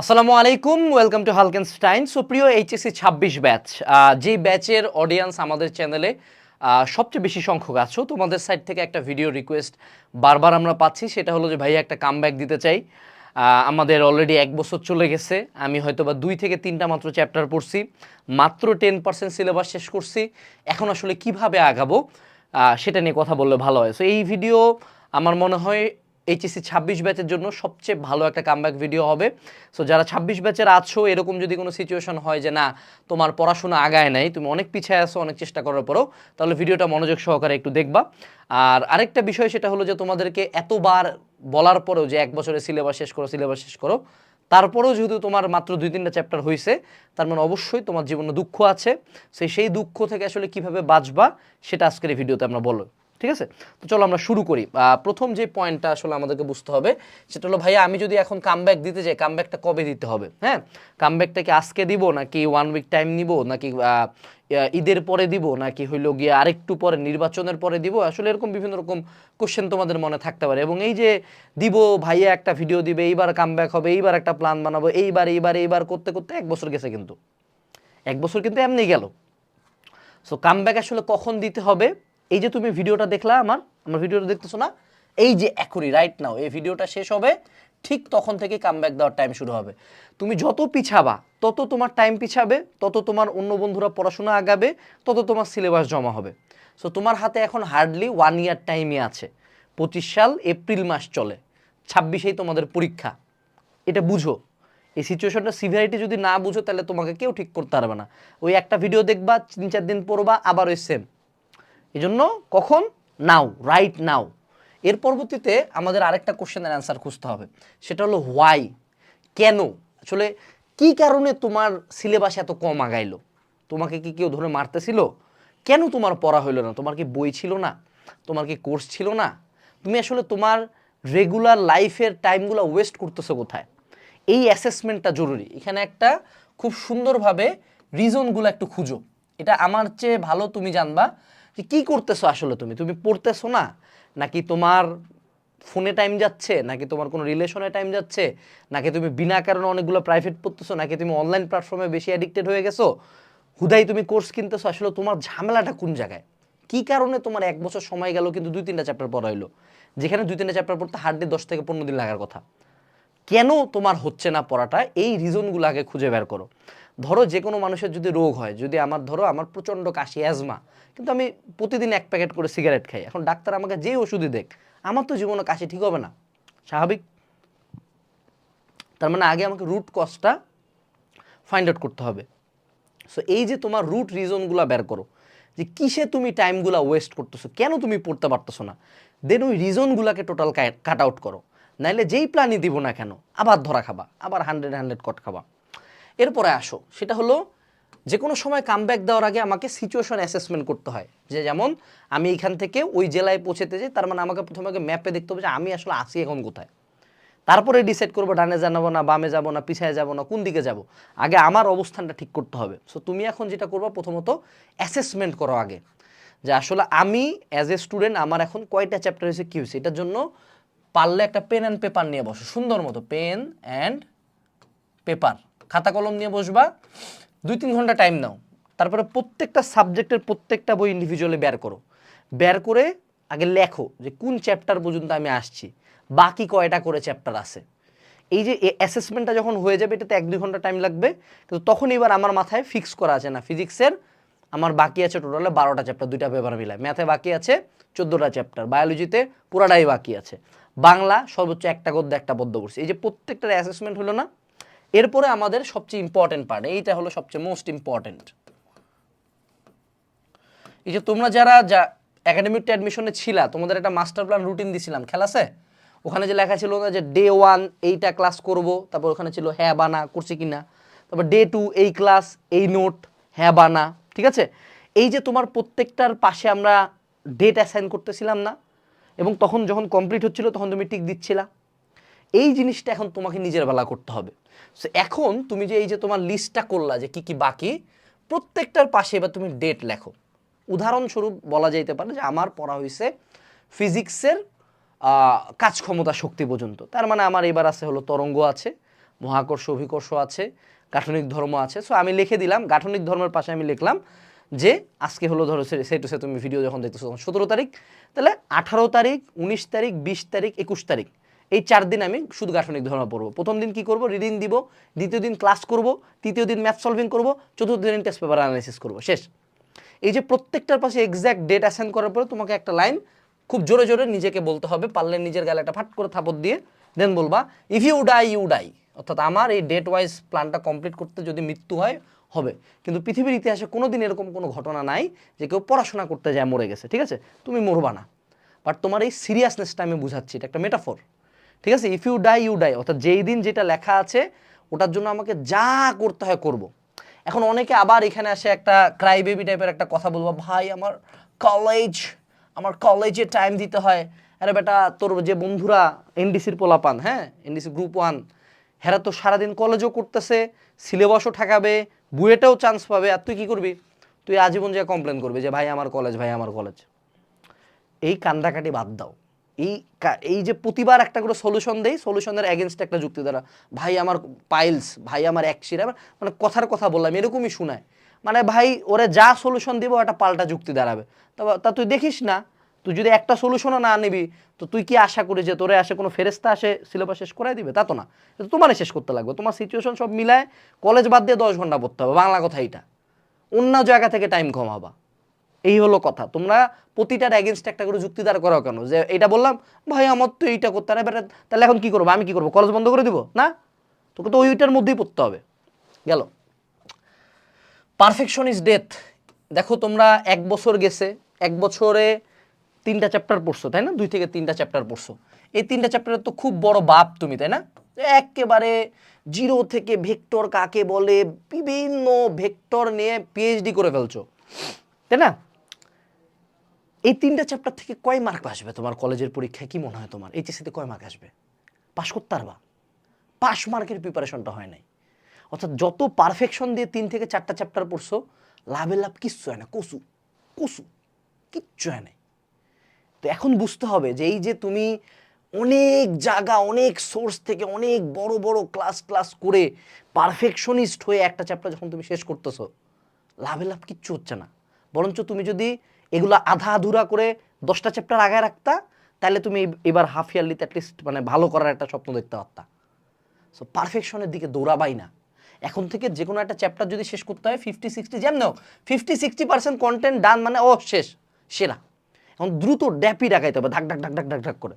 আসসালামু আলাইকুম welcome to হালকেনস্টাইন সো প্রিয় এইচএসসি ছাব্বিশ ব্যাচ যে ব্যাচের অডিয়েন্স আমাদের চ্যানেলে সবচেয়ে বেশি সংখ্যক আছো, তোমাদের সাইড থেকে একটা ভিডিও রিকোয়েস্ট বারবার আমরা পাচ্ছি, সেটা হলো যে ভাইয়া একটা কামব্যাক দিতে চাই। আমাদের অলরেডি এক বছর চলে গেছে, আমি হয়তো বা দুই থেকে তিনটা মাত্র চ্যাপ্টার পড়ছি, মাত্র টেন পার্সেন্ট সিলেবাস শেষ করছি, এখন আসলে কীভাবে আগাবো সেটা নিয়ে কথা বললে ভালো হয়। সো এই ভিডিও আমার মনে হয় এইচএসসি ছাব্বিশ ব্যাচের জন্য সবচেয়ে ভালো একটা কামব্যাক ভিডিও হবে। সো যারা ছাব্বিশ ব্যাচের আছো, এরকম যদি কোনো সিচুয়েশন হয় যে না, তোমার পড়াশোনা আগায় নাই, তুমি অনেক পিছিয়ে আসো অনেক চেষ্টা করার পরেও, তাহলে ভিডিওটা মনোযোগ সহকারে একটু দেখবা। আর আরেকটা বিষয় সেটা হলো যে তোমাদেরকে এতবার বলার পরেও যে এক বছরের সিলেবাস শেষ করো সিলেবাস শেষ করো, তারপরেও যেহেতু তোমার মাত্র দুই তিনটা চ্যাপ্টার হয়েছে তার মানে অবশ্যই তোমার জীবনে দুঃখ আছে। সেই সেই দুঃখ থেকে আসলে কীভাবে বাঁচবা, সেটা আজকের এই ভিডিওতে আমরা বলব। ঠিক আছে? তো চলো আমরা শুরু করি। প্রথম যে পয়েন্টটা আসলে আমাদেরকে বুঝতে হবে, সেটা হলো, ভাইয়া, আমি যদি এখন কামব্যাক দিতে যাই কামব্যাকটা কবে দিতে হবে? হ্যাঁ? কামব্যাকটা কি আজকে দিব, নাকি ওয়ান উইক টাইম নিব, নাকি ঈদের পরে দিব, নাকি হইল গিয়ে আরেকটু পরে, নির্বাচনের পরে দিব? আসলে এরকম বিভিন্ন রকম কোশ্চেন তোমাদের মনে থাকতে পারে। এবং এই যে দিব, ভাইয়া, একটা ভিডিও দিবে, এইবার কামব্যাক হবে, এইবার একটা প্ল্যান বানাবো, এইবার এইবার এইবার করতে করতে এক বছর গেছে কিন্তু। এক বছর কিন্তু এমনি গেল। সো কামব্যাক আসলে কখন দিতে হবে? এই যে তুমি ভিডিওটা দেখলা আমার আমার ভিডিওটা দেখতেছো না? এই যে এখনই রাইট নাও এই ভিডিওটা শেষ হবে, ঠিক তখন থেকে কামব্যাক দেওয়ার টাইম শুরু হবে। তুমি যত পিছাবা, তত তোমার টাইম পিছাবে, তত তোমার অন্য বন্ধুরা পড়াশোনা আগাবে, তত তোমার সিলেবাস জমা হবে। সো তোমার হাতে এখন হার্ডলি ওয়ান ইয়ার টাইমই আছে। পঁচিশ সাল এপ্রিল মাস চলে, ছাব্বিশেই তোমাদের পরীক্ষা। এটা বুঝো। এই সিচুয়েশনটা সিভিয়ারিটি যদি না বুঝো, তাহলে তোমাকে কেউ ঠিক করতে পারবে না। ওই একটা ভিডিও দেখবা, তিন চার দিন পড়বা আবার ওই সেম এই জন্য কখন? নাও রাইট নাও এর পরবর্তীতে আমাদের আরেকটা কোশ্চেনের অ্যান্সার খুঁজতে হবে। সেটা হলো হোয়াই কেন? আসলে কি কারণে তোমার সিলেবাস এত কম আগাইলো? তোমাকে কি কেউ ধরে মারতেছিল? কেন তোমার পড়া হইল না? তোমার কি বই ছিল না? তোমার কি কোর্স ছিল না? তুমি আসলে তোমার রেগুলার লাইফের টাইমগুলো ওয়েস্ট করতেছো কোথায়? এই অ্যাসেসমেন্টটা জরুরি। এখানে একটা খুব সুন্দরভাবে রিজনগুলো একটু খুঁজো। এটা আমার চেয়ে ভালো তুমি জানবা। যে কী করতেছো আসলে তুমি? তুমি পড়তেছো না? নাকি তোমার ফোনে টাইম যাচ্ছে? নাকি তোমার কোনো রিলেশনে টাইম যাচ্ছে? নাকি তুমি বিনা কারণে অনেকগুলো প্রাইভেট পড়তেছো? নাকি তুমি অনলাইন প্ল্যাটফর্মে বেশি অ্যাডিক্টেড হয়ে গেছো? হুদাই তুমি কোর্স কিনতেছো, আসলে তোমার ঝামেলাটা কোন জায়গায়? কি কারণে তোমার এক বছর সময় গেল কিন্তু দুই তিনটা চ্যাপ্টার পড়া হইল? যেখানে দুই তিনটা চ্যাপ্টার পড়তে হার্ডলি দশ থেকে পনেরো দিন লাগার কথা। কেন তোমার হচ্ছে না পড়াটা? এই রিজনগুলো আগে খুঁজে বের করো। ধরো যে কোনো মানুষের যদি রোগ হয়, যদি আমার ধরো আমার প্রচণ্ড কাশি অ্যাজমা কিন্তু আমি প্রতিদিন এক প্যাকেট করে সিগারেট খাই। এখন ডাক্তার আমাকে যেই ওষুধই দেখ, আমার তো জীবনে কাশি ঠিক হবে না। স্বাভাবিক? তার মানে আগে আমাকে রুট কজটা ফাইন্ড আউট করতে হবে। সো এই যে তোমার রুট রিজনগুলো বের করো, যে কিসে তুমি টাইমগুলো ওয়েস্ট করতেছো, কেন তুমি পড়তে পারতেছো না? দেন ওই রিজনগুলোকে টোটাল কাট আউট করো। নাইলে যেই প্ল্যানই দিব না কেন, আবার ধরা খাবা, আবার হান্ড্রেড হান্ড্রেড কট খাবা। এরপরে আসো। সেটা হলো যে কোনো সময় কামব্যাক দেওয়ার আগে আমাকে সিচুয়েশন অ্যাসেসমেন্ট করতে হয়। যে যেমন, আমি এখান থেকে ওই জেলায় পৌঁছেতে যাই তার মানে আমাকে প্রথমে আগে ম্যাপে দেখতে হবে যে আমি আসলে আসি এখন কোথায়। তারপরে ডিসাইড করব ডানে জানাব না, বামে যাব না, পিছায় যাব না, কোন দিকে যাব। আগে আমার অবস্থানটা ঠিক করতে হবে। সো তুমি এখন যেটা করব, প্রথমত অ্যাসেসমেন্ট করো আগে। যে আসলে আমি অ্যাজ এ স্টুডেন্ট আমার এখন কয়টা চ্যাপ্টার হয়েছে, কী হয়েছে? এটার জন্য পারলে একটা পেন অ্যান্ড পেপার নিয়ে বসো। সুন্দর মতো পেন অ্যান্ড পেপার খাতা কলম নিয়ে বসবা দুই তিন ঘণ্টা টাইম নাও। তারপরে প্রত্যেকটা সাবজেক্টের প্রত্যেকটা বই ইন্ডিভিজুয়ালি বের করো। বের করে আগে লেখো যে কোন চ্যাপ্টার পর্যন্ত আমি আসছি। বাকি কয়টা করে চ্যাপ্টার আছে। এই যে অ্যাসেসমেন্টটা যখন হয়ে যাবে, এটাতে এক দুই ঘণ্টা টাইম লাগবে। কিন্তু তখন এবার আমার মাথায় ফিক্স করা আছে না। ফিজিক্সের আমার বাকি আছে টোটালে বারোটা চ্যাপ্টার দুইটা পেপার মিলায়। ম্যাথে বাকি আছে চোদ্দোটা চ্যাপ্টার বায়োলজিতে পুরাটাই বাকি আছে। বাংলা সর্বোচ্চ একটা গদ্য, একটা পদ্য পড়ছি এই যে প্রত্যেকটার অ্যাসেসমেন্ট হলো না এরপরে আমাদের সবচেয়ে ইম্পর্টেন্ট পার্ট এইটা হলো সবচেয়ে মোস্ট ইম্পর্টেন্ট এই যে তোমরা যারা, যা একাডেমিক অ্যাডমিশনে ছিলা, তোমাদের একটা মাস্টার প্ল্যান রুটিন দিছিলাম খেলাছে ওখানে যে লেখা ছিল না যে ডে ওয়ান এইটা ক্লাস করব, তারপর ওখানে ছিল হ্যাঁ বানা করছি কি না তারপর ডে টু এই ক্লাস এই নোট হ্যাঁ বানা ঠিক আছে? এই যে তোমার প্রত্যেকটার পাশে আমরা ডেট অ্যাসাইন করতেছিলাম না, এবং তখন যখন কমপ্লিট হচ্ছিল, তখন তুমি টিক দিচ্ছিলা। এই জিনিসটা এখন তোমাকে নিজের বেলা করতে হবে। সো এখন তুমি যে এই যে তোমার লিস্টটা করলা যে কি কি বাকি, প্রত্যেকটার পাশে এবার তুমি ডেট লেখো। উদাহরণস্বরূপ বলা যাইতে পারে যে আমার পড়া হয়েছে ফিজিক্সের কাজ ক্ষমতা শক্তি পর্যন্ত। তার মানে আমার এবার আছে হলো তরঙ্গ আছে, মহাকর্ষ, অভিকর্ষ আছে, গাঠনিক ধর্ম আছে। সো আমি লিখে দিলাম, গাঠনিক ধর্মের পাশে আমি লিখলাম যে আজকে হলো ধরো সে টু সে তুমি ভিডিও যখন দেখতেছো তখন সতেরো তারিখ, তাহলে আঠারো তারিখ, উনিশ তারিখ, বিশ তারিখ, একুশ তারিখ। এই চার দিন আমি শুধু গাঠনিক ধর্ম পড়ব। প্রথম দিন কি করব? রিডিং দিব, দ্বিতীয় দিন ক্লাস করব, তৃতীয় দিন ম্যাথ সলভিং করব, চতুর্থ দিন টেস্ট পেপার অ্যানালাইসিস করব। শেষ। এই যে প্রত্যেকটার পাশে এক্স্যাক্ট ডেট অ্যাসাইন করার পরে তোমাকে একটা লাইন খুব জোরে জোরে নিজেকে বলতে হবে। পারলে নিজের গালে একটা ফাট করে থাপড় দিয়ে দেন বলবা if you die you die অর্থাৎ আমার এই ডেট ওয়াইজ প্ল্যানটা কমপ্লিট করতে যদি মৃত্যু হয়, হবে। কিন্তু পৃথিবীর ইতিহাসে কোনো দিন এরকম কোনো ঘটনা নাই যে কেউ পড়াশোনা করতে যায়, মরে গেছে। ঠিক আছে? তুমি মরবা না। বাট তোমার এই সিরিয়াসনেসটা আমি বুঝাচ্ছি। এটা একটা মেটাফোর ঠিক আছে? If you die you die অর্থাৎ যেই দিন যেটা লেখা আছে, ওটার জন্য আমাকে যা করতে হয় করব। এখন অনেকে আবার এখানে আসে একটা ক্রাই বেবি টাইপের একটা কথা বলব, ভাই, আমার কলেজ আমার কলেজে টাইম দিতে হয়। আরে বেটা, তোর যে বন্ধুরা এনডিসির পোলাপান হ্যাঁ? এনডিসি গ্রুপ ওয়ান হেরা তো সারাদিন কলেজও করতেছে সিলেবাসও ঠেকাবে, বুয়েটেও চান্স পাবে। আর তুই কী করবি? তুই আজীবন যে কমপ্লেন করবি যে, ভাই, আমার কলেজ ভাই, আমার কলেজ এই কান্দাকাটি বাদ দাও। এই এই যে প্রতিবার একটা করে সলিউশন দেই সলিউশনের এগেনস্ট একটা যুক্তি দ্বারা, ভাই, আমার পাইলস ভাই, আমার একশিরা মানে কথার কথা বললাম, এরকমই শোনায়। মানে ভাই, ওরে যা সলিউশন দিব একটা পাল্টা যুক্তি দাঁড়াবে। তা তুই দেখিস না, তুই যদি একটা সলিউশনও না নিবি, তো তুই কি আশা করি যে তোরে আসে কোনো ফেরেস্তা আসে সিলেবাস শেষ করাই দিবে? তা তো না। এটা তো তোমারই শেষ করতে লাগবে। তোমার সিচুয়েশন সব মিলায় কলেজ বাদ দিয়ে দশ ঘণ্টা পড়তে হবে। বাংলা কথা এইটা। অন্য জায়গা থেকে টাইম কমাবা। এই হলো কথা। তোমরা প্রতিটার এগেনস্ট একটা করে যুক্তি দাঁড় করাও কেন? যে এটা বললাম, ভাই, আমার তো এইটা করতে হবে। এবারে তাহলে এখন কি করব? আমি কি করব? কলেজ বন্ধ করে দিব? না? তোকে তো ওইটার মধ্যেই পড়তে হবে। গেল। পারফেকশন ইজ ডেথ দেখো, তোমরা এক বছর গেছে, এক বছরে তিনটা চ্যাপ্টার পড়ছো, তাই না? দুই থেকে তিনটা চ্যাপ্টার পড়ছো। এই তিনটা চ্যাপ্টারের তো খুব বড় বাপ তুমি, তাই না? একেবারে জিরো থেকে ভেক্টর কাকে বলে, বিভিন্ন ভেক্টর নিয়ে পিএইচডি করে ফেলছো। তাই না? এই তিনটা চ্যাপ্টার থেকে কয় মার্ক আসবে তোমার কলেজের পরীক্ষায়? কি মনে হয় তোমার? এইচএসসিতে কয় মার্ক আসবে? পাশ করতে পারবা? পাস মার্কের প্রিপারেশনটা হয় নাই। অর্থাৎ যত পারফেকশন দিয়ে তিন থেকে চারটা চ্যাপ্টার পড়ছো, লাভের লাভ কিচ্ছু হয় না। কসু কসু কিচ্ছু হয় নাই। তো এখন বুঝতে হবে যে এই যে তুমি অনেক জায়গা, অনেক সোর্স থেকে অনেক বড় বড় ক্লাস ক্লাস করে পারফেকশনিস্ট হয়ে একটা চ্যাপ্টার যখন তুমি শেষ করতেছো লাভে লাভ কিচ্ছু হচ্ছে না। বরঞ্চ তুমি যদি এগুলো আধা আধুরা করে দশটা চ্যাপ্টার আগায় রাখতা তাহলে তুমি এবার হাফ ইয়ারলিতে অ্যাটলিস্ট মানে ভালো করার একটা স্বপ্ন দেখতে পারতা। সো পারফেকশনের দিকে দৌড়াবাই না। এখন থেকে যে কোনো একটা চ্যাপ্টার যদি শেষ করতে হয় ফিফটি সিক্সটি যেমন fifty sixty percent content done মানে ও শেষ, সেরা। এখন দ্রুত ড্যাপি ডাকাইতে হবে ধাক ধাক ধাক ধাক ধাক ধাক করে।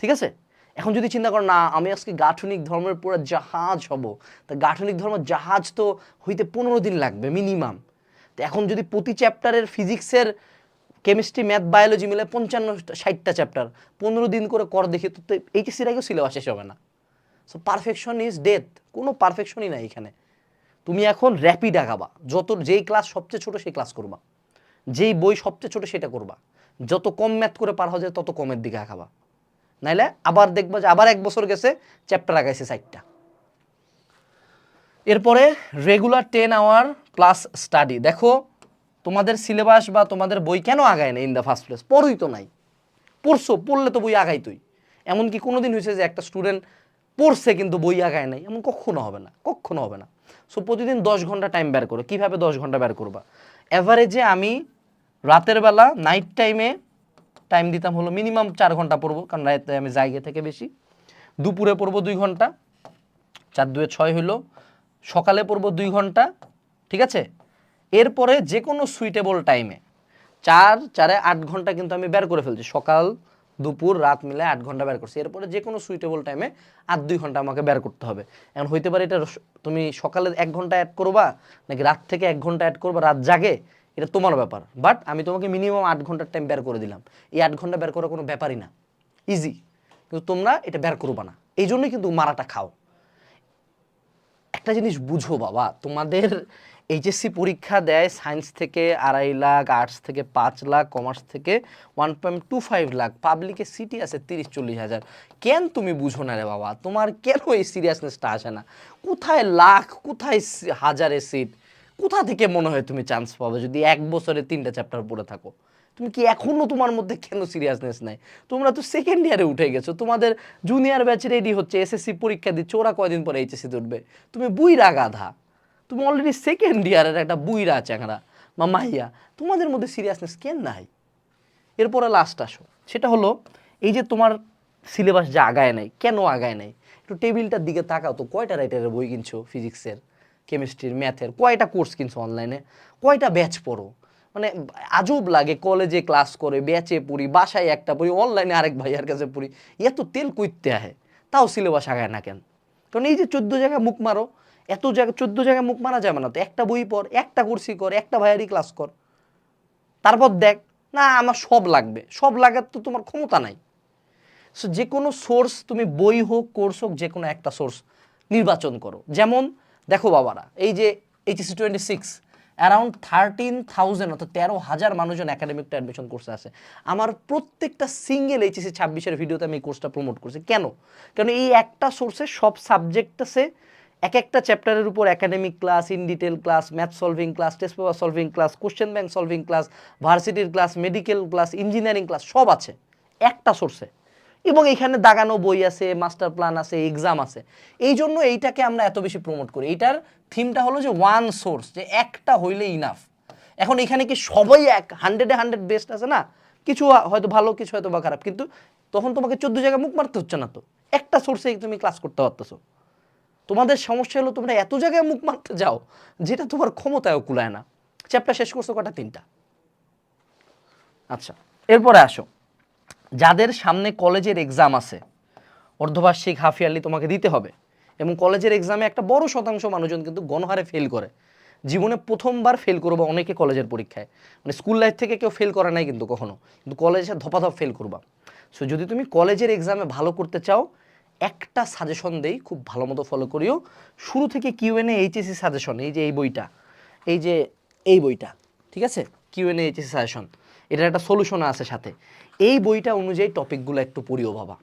ঠিক আছে? এখন যদি চিন্তা করো, না, আমি আজকে গাঠনিক ধর্মের পুরো জাহাজ হব, তা গাঠনিক ধর্মের জাহাজ তো হইতে পনেরো দিন লাগবে মিনিমাম তো এখন যদি প্রতি চ্যাপ্টারের ফিজিক্সের কেমিস্ট্রি ম্যাথ বায়োলজি মিলে পঞ্চান্ন ষাটটা চ্যাপ্টার পনেরো দিন করে কর দেখি, তো এইচএসির আগেও সিলেবাস শেষ হবে না। সো পারফেকশন ইজ ডেথ কোনো পারফেকশনই নাই এখানে। তুমি এখন র্যাপিড আগাবা। যত, যেই ক্লাস সবচেয়ে ছোট সেই ক্লাস করবা। যেই বই সবচেয়ে ছোট সেটা করবা। যত কম ম্যাথ করে পার হওয়া যায়, তত কমের দিকে আগাবা। নাইলে আবার দেখবা যে আবার এক বছর গেছে চ্যাপ্টার আগাইছে সাইটটা এরপরে regular ten hour plus study দেখো, তোমাদের সিলেবাস বা তোমাদের বই কেন আগায় না ইন দ্য ফার্স্ট প্লেস পড়ই তো নাই। পড়ছো, পড়লে তো বই আগাই তুই এমনকি কোনো দিন হয়েছে যে একটা স্টুডেন্ট পড়ছে কিন্তু বই আগায় নাই। এমন কখনো হবে না, কখনো হবে না। সো প্রতিদিন দশ ঘণ্টা টাইম বের করো। কীভাবে দশ ঘণ্টা বের করবা? অ্যাভারেজে আমি রাতের বেলা নাইট টাইমে টাইম দিতাম হলো মিনিমাম চার ঘণ্টা পড়ব, কারণ রাতে আমি জায়গা থেকে বেশি। দুপুরে পড়ব দুই ঘণ্টা, চার দুয়ে ছয় হইল। সকালে পড়ব দুই ঘণ্টা ঠিক আছে? এরপরে যে কোনো সুইটেবল টাইমে চার, চারে আট ঘণ্টা কিন্তু আমি বের করে ফেলছি। সকাল, দুপুর, রাত মিলে আট ঘণ্টা বের করছি। এরপরে যে কোনো সুইটেবল টাইমে আট, দুই ঘণ্টা আমাকে বের করতে হবে। এখন হইতে পারে এটা তুমি সকালে এক ঘণ্টা অ্যাড করবা, নাকি রাত থেকে এক ঘণ্টা অ্যাড করবা, রাত জাগে, এটা তোমার ব্যাপার। বাট আমি তোমাকে মিনিমাম আট ঘণ্টার টাইম বের করে দিলাম। এই আট ঘণ্টা বের করা কোনো ব্যাপারই না। ইজি কিন্তু তোমরা এটা বের করবা না। এই জন্যই কিন্তু মারাটা খাও। একটা জিনিস বুঝো বাবা, তোমাদের এইচএসসি পরীক্ষা দেয় সায়েন্স থেকে আড়াই লাখ আর্টস থেকে পাঁচ লাখ কমার্স থেকে one point two five lakh পাবলিকে সিটি আছে তিরিশ চল্লিশ হাজার। কেন তুমি বুঝো না রে বাবা? তোমার কেন এই সিরিয়াসনেসটা আসে না? কোথায় লাখ, কোথায় হাজারে সিট কোথা থেকে মনে হয় তুমি চান্স পাবে যদি এক বছরে তিনটা চ্যাপ্টার পড়ে থাকো? তুমি কি এখনও তোমার মধ্যে কেন সিরিয়াসনেস নাই? তোমরা তো সেকেন্ড ইয়ারে উঠে গেছো। তোমাদের জুনিয়র ব্যাচ রেডি হচ্ছে এসএসসি পরীক্ষা দিচ্ছে, ওরা কয়দিন পরে এইচএসসি উঠবে তুমি বুইরা গাধা তুমি অলরেডি সেকেন্ড ইয়ারের একটা বুইরা চ্যাংরা বা মাইয়া তোমাদের মধ্যে সিরিয়াসনেস কেন নাই? এরপরে লাস্ট আসো। সেটা হলো, এই যে তোমার সিলেবাস যা আগায় নাই, কেন আগায় নাই? একটু টেবিলটার দিকে তাকাও তো, কয়টা রাইটারের বই কিনছো? ফিজিক্সের কেমিস্ট্রির ম্যাথের কয়টা কোর্স কিনছো অনলাইনে কয়টা ব্যাচ পড়ো? মানে আজব লাগে কলেজে ক্লাস করে ব্যাচে পড়ি, বাসায় একটা পড়ি অনলাইনে আরেক ভাইয়ার কাছে পড়ি, এত তেল কইতে আহে। তাও সিলেবাস আগায় না কেন? কারণ এই যে চোদ্দ জায়গায় মুখ মারো এত জায়গায় চোদ্দ জায়গায় মুখ মারা যাবে না তো। একটা বই পড়, একটা কোর্সই কর, একটা ভাইয়ারি ক্লাস কর। তারপর দেখ, না, আমার সব লাগবে। সব লাগার তো তোমার ক্ষমতা নাই। সো যে কোনো সোর্স তুমি বই হোক কোর্স হোক যে কোনো একটা সোর্স নির্বাচন করো। যেমন, দেখো বাবারা, এই যে HSC twenty six around thirteen thousand অর্থাৎ তেরো হাজার মানুষজন একাডেমিকটা অ্যাডমিশন কোর্সে আছে। আমার প্রত্যেকটা সিঙ্গেল এইচএসি ছাব্বিশের ভিডিওতে আমি এই কোর্সটা প্রমোট করছি। কেন? কারণ এই একটা সোর্সে সব সাবজেক্ট আছে এক একটা চ্যাপ্টারের উপর academic class in detail class math solving class test paper solving class question bank solving class ভার্সিটির class medical class engineering class সব আছে। একটা সোর্সে এবং এখানে দাগানো বই আছে মাস্টার প্ল্যান আছে এক্সাম আছে। এই জন্য এইটাকে আমরা এত বেশি প্রমোট করি। এইটার থিমটা হলো যে ওয়ান সোর্স যে একটা হইলে ইনাফ এখন এখানে কি সবাই এক হান্ড্রেডে হান্ড্রেড বেস্ট আছে না? কিছু হয়তো ভালো, কিছু হয়তো বা খারাপ। কিন্তু তখন তোমাকে চোদ্দ জায়গায় মুখ মারতে হচ্ছে না তো। একটা সোর্সেই তুমি ক্লাস করতে পারতেছো। তোমাদের সমস্যা হলো তোমরা এত জায়গায় মুখ মারতে যাও, যেটা তোমার ক্ষমতায়ও কুলায় না। চ্যাপ্টার শেষ করছ কটা? তিনটা। আচ্ছা এরপরে আসো। যাদের সামনে কলেজের এক্সাম আছে, অর্ধবার্ষিক হাফ ইয়ারলি তোমাকে দিতে হবে এবং কলেজের এক্সামে একটা বড় শতাংশ মানুষজন কিন্তু গণহারে ফেল করে। জীবনে প্রথমবার ফেল করবা অনেকে কলেজের পরীক্ষায়। মানে স্কুল লাইফ থেকে কেউ ফেল করে নাই কিন্তু কখনো। কিন্তু কলেজে ধপাধপ ফেল করবা। সো যদি তুমি কলেজের এক্সামে ভালো করতে চাও একটা সাজেশন দেই, খুব ভালো মতো ফলো করিও। শুরু থেকে কিউএনএ এইচএসি সাজেশন এই যে এই বইটা, এই যে এই বইটা, ঠিক আছে? কিউএনএ এইচএসি সাজেশন এটার একটা সলিউশন আছে সাথে। এই বইটা অনুযায়ী টপিকগুলো একটু পড়িও বাবা।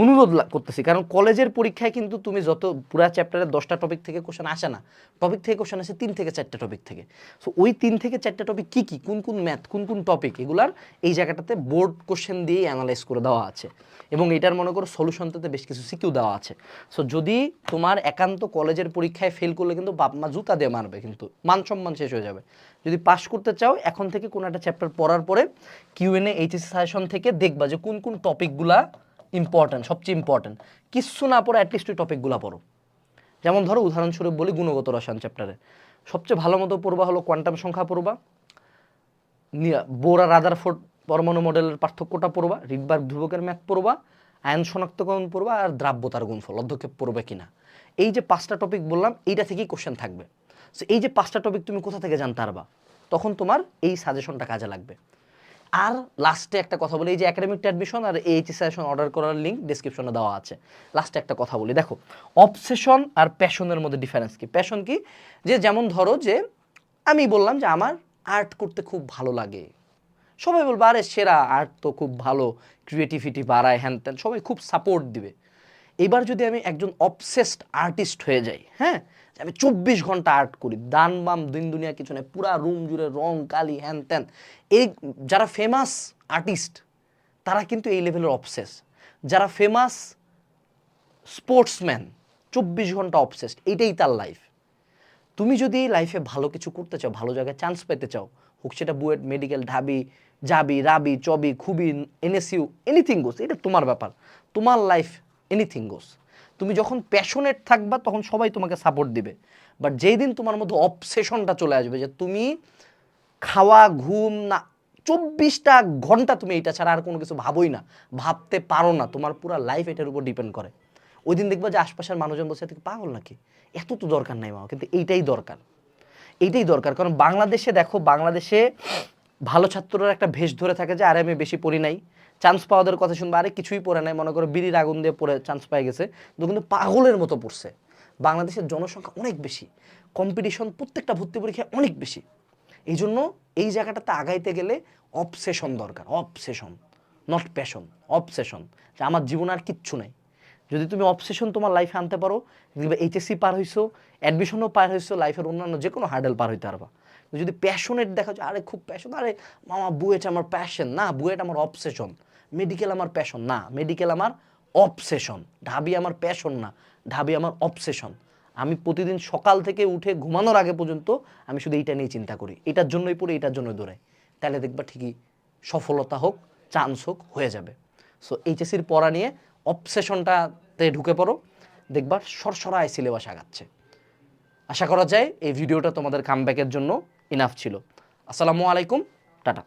অনুরোধ করতেছি। কারণ কলেজের পরীক্ষায় কিন্তু তুমি যত পুরা চ্যাপ্টারে দশটা টপিক থেকে কোশ্চেন আসে না টপিক থেকে কোশ্চেন আসে তিন থেকে চারটা টপিক থেকে। সো ওই তিন থেকে চারটা টপিক কী কী? কোন কোন ম্যাথ কোন কোন টপিক এগুলার এই জায়গাটাতে বোর্ড কোশ্চেন দিয়েই অ্যানালাইজ করে দেওয়া আছে। এবং এটার মনে করো সলিউশনটাতে বেশ কিছু সিকিউ দেওয়া আছে। সো যদি তোমার একান্ত কলেজের পরীক্ষায় ফেল করলে কিন্তু বাপ মা জুতা দিয়ে মারবে কিন্তু, মান সম্মান শেষ হয়ে যাবে। যদি পাশ করতে চাও, এখন থেকে কোনো একটা চ্যাপ্টার পড়ার পরে কিউএনএ এইচএসি সাজেশন থেকে দেখবা যে কোন কোন টপিকগুলা ইম্পর্ট্যান্ট সবচেয়ে ইম্পর্ট্যান্ট কিচ্ছু না পড়ে অ্যাটলিস্ট ওই টপিকগুলো পড়ো। যেমন ধরো, উদাহরণস্বরূপ বলি গুণগত রসায়ন চ্যাপ্টারে সবচেয়ে ভালো মতো পড়বা হলো কোয়ান্টাম সংখ্যা পড়বা। বোরা রাদারফোর্ড পরমাণু মডেলের পার্থক্যটা পড়বা। রিডবার ধ্রুবকের ম্যাথ পড়বা। আয়ন শনাক্তকরণ পড়বা আর দ্রাব্যতার গুণফল, অধ্যক্ষেপ পড়বে কিনা। এই যে পাঁচটা টপিক বললাম, এইটা থেকেই কোশ্চেন থাকবে। সো এই যে পাঁচটা টপিক তুমি কোথা থেকে জানতে পারবা? তখন তোমার এই সাজেশনটা কাজে লাগবে। আর লাস্টে একটা কথা বলি, এই যে একাডেমিক অ্যাডমিশন আর এইচএস সেশন অর্ডার করার লিঙ্ক ডিসক্রিপশনে দেওয়া আছে। লাস্টে একটা কথা বলি, দেখো অবসেশন আর প্যাশনের মধ্যে ডিফারেন্স কি? প্যাশন কি? যে যেমন ধরো যে আমি বললাম যে আমার আর্ট করতে খুব ভালো লাগে। সবাই বলব, আরে সেরা আর্ট তো খুব ভালো ক্রিয়েটিভিটি বাড়ায়, হ্যান ত্যান। সবাই খুব সাপোর্ট দিবে। এবার যদি আমি একজন অবসেসড আর্টিস্ট হয়ে যাই হ্যাঁ যে আমি চব্বিশ ঘণ্টা আর্ট করি, দান বাম, দিন দুনিয়া কিছু নেই, পুরা রুম জুড়ে রং, কালি, হ্যান ত্যান। এই যারা ফেমাস আর্টিস্ট তারা কিন্তু এই লেভেলের অবসেস যারা ফেমাস স্পোর্টসম্যান চব্বিশ ঘণ্টা অবসেসড এইটাই তার লাইফ তুমি যদি লাইফে ভালো কিছু করতে চাও, ভালো জায়গায় চান্স পেতে চাও, হোক সেটা বুয়েট মেডিকেল ঢাবি যাবি রাবি, চবি, খুবই এনএসইউ এনিথিং গোস এটা তোমার ব্যাপার। তোমার লাইফ এনিথিং গোস তুমি যখন প্যাশনেট থাকবা, তখন সবাই তোমাকে সাপোর্ট দিবে। বাট যেই দিন তোমার মধ্যে অবসেশনটা চলে আসবে যে তুমি খাওয়া, ঘুম, না, চব্বিশটা ঘণ্টা তুমি এটা ছাড়া আর কোনো কিছু ভাবোই না, ভাবতে পারো না। তোমার পুরো লাইফ এটার উপর ডিপেন্ড করে। ওই দিন দেখবা যে আশপাশের মানুষজন বলছে থেকে পাগল নাকি? এত তো দরকার নাই মা কিন্তু এইটাই দরকার। এইটাই দরকার, কারণ বাংলাদেশে দেখো, বাংলাদেশে ভালো ছাত্ররা একটা ভেষ ধরে থাকে যে, আরে আমি বেশি পড়ি নাই। চান্স পাওয়াদের কথা শুনব আরে কিছুই পড়ে নাই, মনে করো বিড়ির আগুন দিয়ে পড়ে চান্স পেয়ে গেছে। কিন্তু কিন্তু পাগলের মতো পড়ছে। বাংলাদেশের জনসংখ্যা অনেক বেশি কম্পিটিশন প্রত্যেকটা ভর্তি পরীক্ষায় অনেক বেশি। এই জন্য এই জায়গাটাতে আগাইতে গেলে অবসেশন দরকার অবসেশন নট প্যাশন অবসেশন যে আমার জীবন আর কিচ্ছু নাই। যদি তুমি অবসেশন তোমার লাইফে আনতে পারো এইচএসসি পার হইছো অ্যাডমিশনও পার হইছো লাইফের অন্যান্য যে কোনো হার্ডেল পার হইতে পারবা। যদি প্যাশনেট দেখা যায় আরে, খুব প্যাশন আরে, মামা, বুয়েট আমার প্যাশন না, বুয়েট আমার অবসেশন মেডিকেল আমার প্যাশন না। মেডিকেল আমার অবসেশন ঢাবি আমার প্যাশন না। ঢাবি আমার অবসেশন আমি প্রতিদিন সকাল থেকে উঠে ঘুমানোর আগে পর্যন্ত আমি শুধু এইটা নিয়ে চিন্তা করি। এটার জন্যই পড়ি, এটার জন্যই দৌড়াই। তাহলে দেখবা ঠিকই সফলতা হোক চান্স হোক, হয়ে যাবে। সো এইচএসির পড়া নিয়ে অবসেশনটাতে ঢুকে পড়ো। দেখবা সরসরায় সিলেবাস আগাচ্ছে। আশা করা যায় এই ভিডিওটা তোমাদের কামব্যাকের জন্য ইনাফ ছিল। আসসালামু আলাইকুম টাটা।